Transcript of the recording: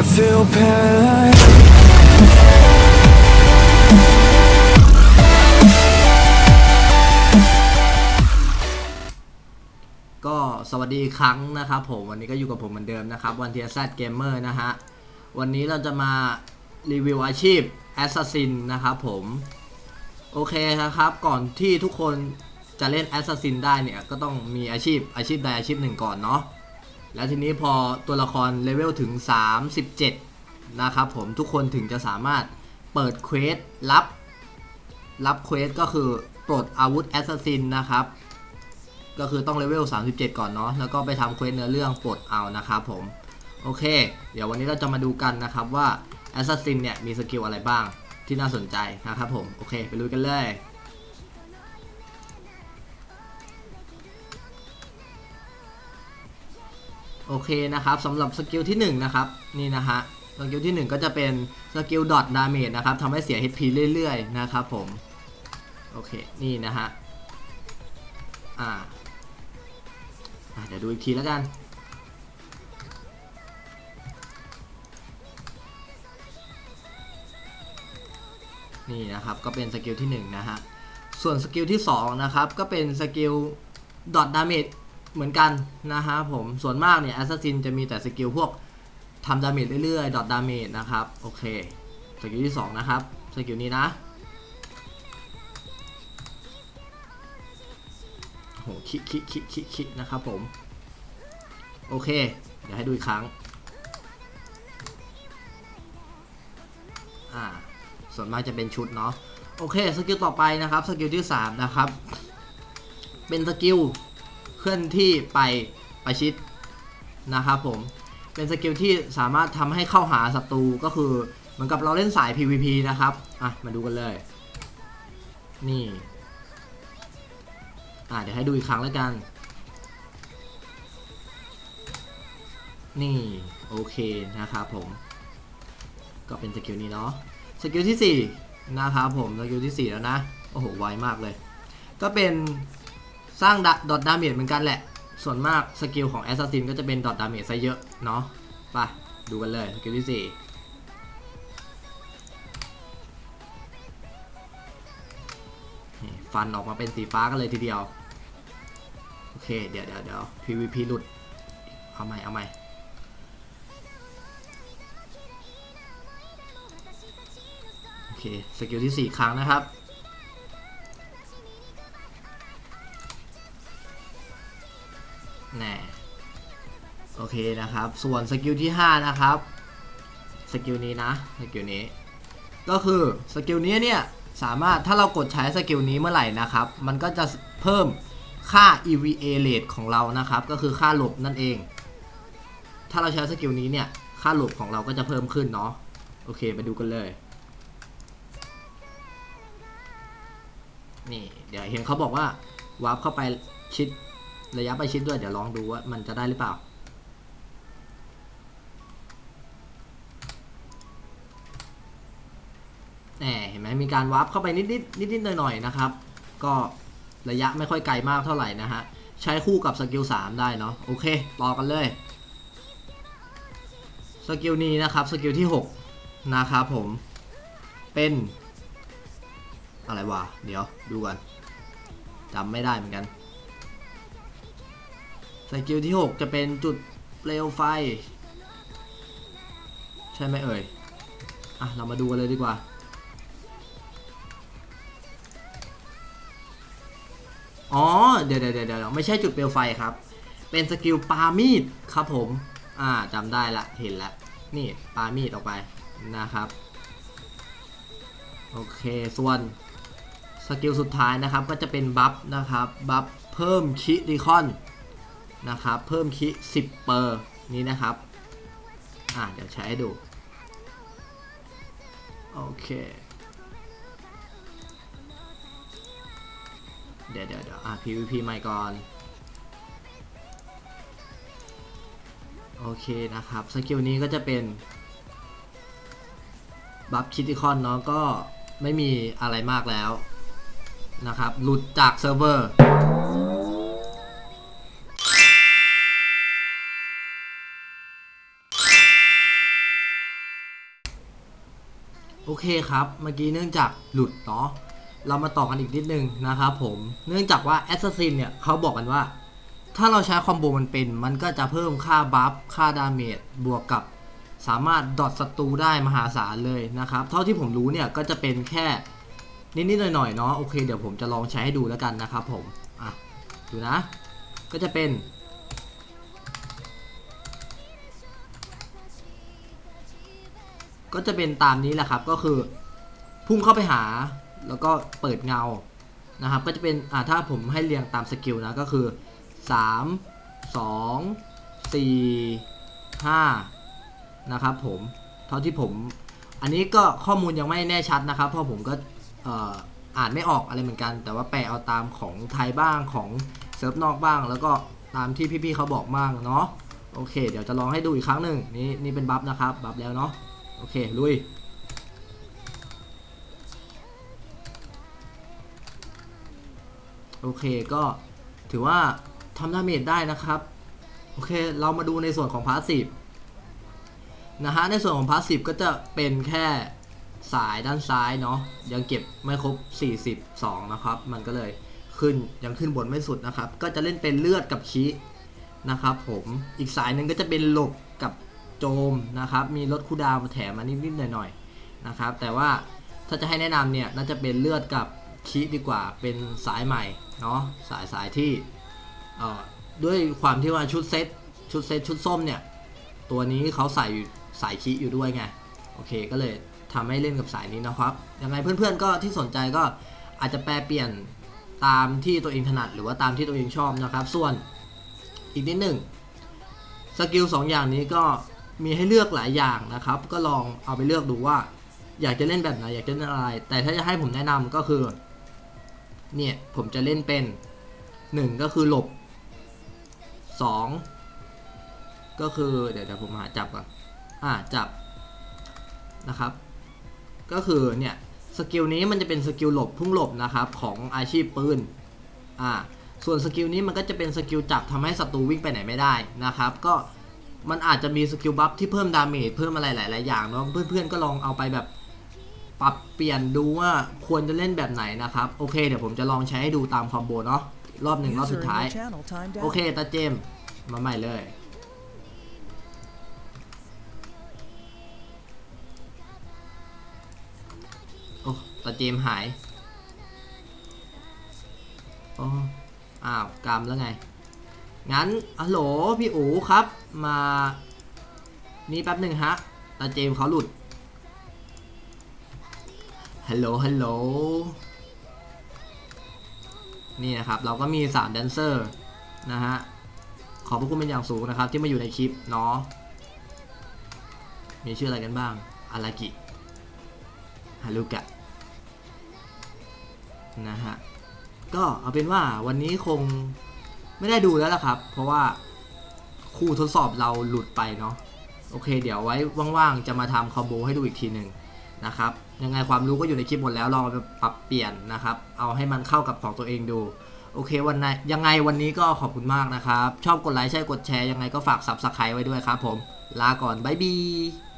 I feel paralyzed. ก็สวัสดีอีกครั้งนะครับผมวันนี้ก็อยู่กับผมเหมือนเดิมนะครับวันเทียซัดเกมเมอร์นะฮะ วันนี้เราจะมารีวิวอาชีพ Assassin นนะครับผม โอเคนะครับ ก่อนที่ทุกคนจะเล่น Assassin ได้เนี่ย ก็ต้องมีอาชีพอาชีพใดอาชีพหนึ่งก่อนเนาะ แล้วทีนี้พอตัวละครเลเวลถึง 37 นะครับผมทุกคนถึงจะสามารถเปิดเควสรับ รับเควสก็คือปลดอาวุธ Assassin นะครับ ก็คือต้องเลเวล 37 ก่อนเนาะแล้วก็ไปทำเควสเนื้อเรื่องปลดเอานะครับผม โอเค เดี๋ยววันนี้เราจะมาดูกันนะครับว่า Assassin เนี่ยมีสกิลอะไรบ้างที่น่าสนใจนะครับผม โอเค ไปลุยกันเลย โอเคนะครับสำหรับสกิลที่1นะครับนี่นะฮะสกิลที่ 1 ก็จะเป็นสกิลดอทดาเมจนะครับทำให้เสีย HP เรื่อยๆนะครับผมโอเคนี่นะฮะอ่าอะเดี๋ยวดูอีกทีแล้วกันนี่นะครับก็เป็นสกิลที่1นะฮะส่วนสกิลที่2นะครับก็เป็นสกิลดอทดาเมจ เหมือนกันนะฮะผมส่วนมากเนี่ยแอสซัสซินจะมีแต่สกิลพวกทำดาเมจเรื่อยๆ ดอทดาเมจนะครับ โอเค สกิลที่ 2 นะครับ สกิลนี้นะโอ้โหคิคิคิคิคินะครับผม โอเค เดี๋ยวให้ดูอีกครั้ง อ่า ส่วนมากจะเป็นชุดเนาะ โอเค สกิลต่อไปนะครับ สกิลที่ 3 นะครับ เป็นสกิล เคลื่อนที่ไปประชิดนะครับผมเป็นสกิลที่สามารถทำให้เข้าหาศัตรูก็คือเหมือนกับเราเล่นสาย PVP นะครับอะมาดูกันเลย นี่อ่าเดี๋ยวให้ดูอีกครั้งแล้วกัน นี่โอเคนะครับผม ก็เป็นสกิลนี้เนาะสกิลที่4นะครับผมสกิลที่4แล้วนะโอ้โหไวมากเลย ก็เป็น สร้างดอทดาเมจเหมือนกันแหละ ส่วนมากสกิลของแอสซัสซินก็จะเป็นดอทดาเมจซะเยอะเนาะไปดูกันเลยสกิลที่4นี่ฟันออกมาเป็นสีฟ้ากันเลยทีเดียว โอเค เดี๋ยวเดี๋ยวเดี๋ยว PVP หลุด เอาใหม่ เอาใหม่ โอเค สกิลที่ 4 ครั้งนะครับ เคนะครับ ส่วนสกิลที่ 5 นะครับ สกิลนี้นะ สกิลนี้ ก็คือสกิลนี้เนี่ยสามารถถ้าเรากดใช้สกิลนี้เมื่อไหร่นะครับ มันก็จะเพิ่มค่า EVA rate ของเรานะครับ ก็คือค่าหลบนั่นเอง ถ้าเราใช้สกิลนี้เนี่ย ค่าหลบของเราก็จะเพิ่มขึ้นเนาะ โอเค ไปดูกันเลย นี่ เดี๋ยวเห็นเขาบอกว่าวาร์ปเข้าไปชิดระยะไปชิดด้วย เดี๋ยวลองดูว่ามันจะได้หรือเปล่า แหมเห็นไหมมีการวาร์ปเข้าไปนิดนิดนิดนิดๆหน่อยๆนะครับ ก็ระยะไม่ค่อยไกลมากเท่าไหร่นะฮะ ใช้คู่กับสกิล3ได้เนาะโอเค ต่อกันเลย สกิลนี้นะครับ สกิลที่ 6 นะครับผม เป็น อะไรวะ เดี๋ยวดูกันจำไม่ได้เหมือนกัน สกิลที่ 6 จะเป็นจุดเปลวไฟ ใช่ไหมเอ่ย อะ เรามาดูกันเลยดีกว่า อ๋อ เดี๋ยวเดี๋ยวเดี๋ยวไม่ใช่จุดเปลวไฟครับ เป็นสกิลปามีดครับผม อ่าจำได้ละ เห็นละ นี่ปามีดออกไปนะครับ โอเค ส่วนสกิลสุดท้ายนะครับ ก็จะเป็นบัฟนะครับ บัฟเพิ่มคิริคอนนะครับ เพิ่มคิ10เปอร์นี้นะครับ อ่าเดี๋ยวใช้ให้ดู โอเค เดี๋ยวเดี๋ยวเดี๋ยวอะ PVP ใหม่ก่อน โอเคนะครับ สกิลนี้ก็จะเป็น บัฟคิติคอนเนาะก็ไม่มีอะไรมากแล้วนะครับ หลุดจากเซิร์ฟเวอร์โอเคครับ เมื่อกี้เนื่องจากหลุดเนาะ เรามาต่อกันอีกนิดนึงนะครับผม เนื่องจากว่า Assassin เนี่ยเขาบอกกันว่า ถ้าเราใช้คอมโบมันเป็น มันก็จะเพิ่มค่าบัฟค่าดาเมจบวกกับสามารถดอทศัตรูได้มหาศาลเลยนะครับ เท่าที่ผมรู้เนี่ยก็จะเป็นแค่นิดๆหน่อยๆเนาะโอเคเดี๋ยวผมจะลองใช้ให้ดูแล้วกันนะครับผม อะ ดูนะ ก็จะเป็น ก็จะเป็นตามนี้แหละครับก็คือ พุ่งเข้าไปหา แล้วก็เปิดเงานะครับ ก็จะเป็นอ่าถ้าผมให้เรียงตามสกิลนะก็คือ 3 2 4 5 นะครับผมเท่าที่ผม อันนี้ก็ข้อมูลยังไม่แน่ชัดนะครับ เพราะผมก็อ่านไม่ออกอะไรเหมือนกัน แต่ว่าแปลเอาตามของไทยบ้างของเซิร์ฟนอกบ้าง แล้วก็ตามที่พี่ๆเขาบอกบ้างเนาะโอเค เดี๋ยวจะลองให้ดูอีกครั้งหนึ่งนี่นี่เป็นบัฟนะครับบัฟแล้วเนาะโอเคลุย โอเคก็ถือว่าทำดาเมจได้นะครับ โอเคเรามาดูในส่วนของพาสซีฟนะฮะในส่วนของพาสซีฟก็จะเป็นแค่สายด้านซ้ายเนาะยังเก็บไม่ครบ 42 นะครับ มันก็เลยขึ้นยังขึ้นบนไม่สุดนะครับ ก็จะเล่นเป็นเลือดกับคีนะครับผมอีกสายหนึ่งก็จะเป็นหลบกับโจมนะครับ มีลดคูดาวมาแถมมานิดๆหน่อยๆนะครับ แต่ว่าถ้าจะให้แนะนำเนี่ยน่าจะเป็นเลือดกับ คีดีกว่าเป็นสายใหม่เนาะสายสายที่ด้วยความที่ว่าชุดเซตชุดเซตชุดส้มเนี่ย ตัวนี้เขาใส่อยู่สายคีอยู่ด้วยไง โอเคก็เลยทำให้เล่นกับสายนี้นะครับยังไงเพื่อนๆก็ที่สนใจก็อาจจะแปลเปลี่ยนตามที่ตัวเองถนัดหรือว่าตามที่ตัวเองชอบนะครับ ส่วนอีกนิดหนึ่งสกิลสองอย่างนี้ก็มีให้เลือกหลายอย่างนะครับ ก็ลองเอาไปเลือกดูว่า อยากจะเล่นแบบไหนอยากจะเล่นอะไร แต่ถ้าจะให้ผมแนะนำก็คือ เนี่ยผมจะเล่นเป็น 1 ก็คือหลบ 2 ก็คือเดี๋ยวเดี๋ยวผมหาจับก่อนอ่าจับนะครับ ก็คือเนี่ยสกิลนี้มันจะเป็นสกิลหลบพุ่งหลบนะครับของอาชีพปืนอ่าส่วนสกิลนี้มันก็จะเป็นสกิลจับทำให้ศัตรูวิ่งไปไหนไม่ได้นะครับ ก็มันอาจจะมีสกิลบัฟที่เพิ่มดาเมจเพิ่มอะไรหลาย ๆ อย่างเนาะเพื่อนๆก็ลองเอาไปแบบ ปรับเปลี่ยนดูว่าควรจะล่นแบบไหนนะครับ โอเค เดี๋ยวผมจะลองใช้ให้ดูตามคอมโบเนาะรอบหนึ่งรอบสุดท้าย โอเคตาเจมส์มาใหม่เลยโอ้ตาเจมส์หายโอ้อ้าวกรรมแล้วไง งั้นฮัลโหลพี่อู๋ครับ มา นี่แป๊บหนึ่งฮะตาเจมส์เขาหลุด ฮัลโหล ฮัลโหล นี่นะครับ เราก็มี 3 แดนเซอร์นะฮะ ขอบพระคุณเป็นอย่างสูงนะครับ ที่มาอยู่ในคลิปเนาะ มีชื่ออะไรกันบ้าง อารากิ ฮารุกะ นะฮะ ก็เอาเป็นว่าวันนี้คงไม่ได้ดูแล้วล่ะครับ เพราะว่าคู่ทดสอบเราหลุดไปเนาะ โอเค เดี๋ยวไว้ว่างๆ จะมาทำคอมโบให้ดูอีกทีหนึ่ง นะครับยังไงความรู้ก็อยู่ในคลิปหมดแล้วลองไปปรับเปลี่ยนนะครับ เอาให้มันเข้ากับของตัวเองดู โอเควันไหนยังไงวันนี้ก็ขอบคุณมากนะครับ ชอบกดไลค์ใช่กดแชร์ยังไงก็ฝาก subscribe ไว้ด้วยครับผม ลาก่อน บ๊ายบาย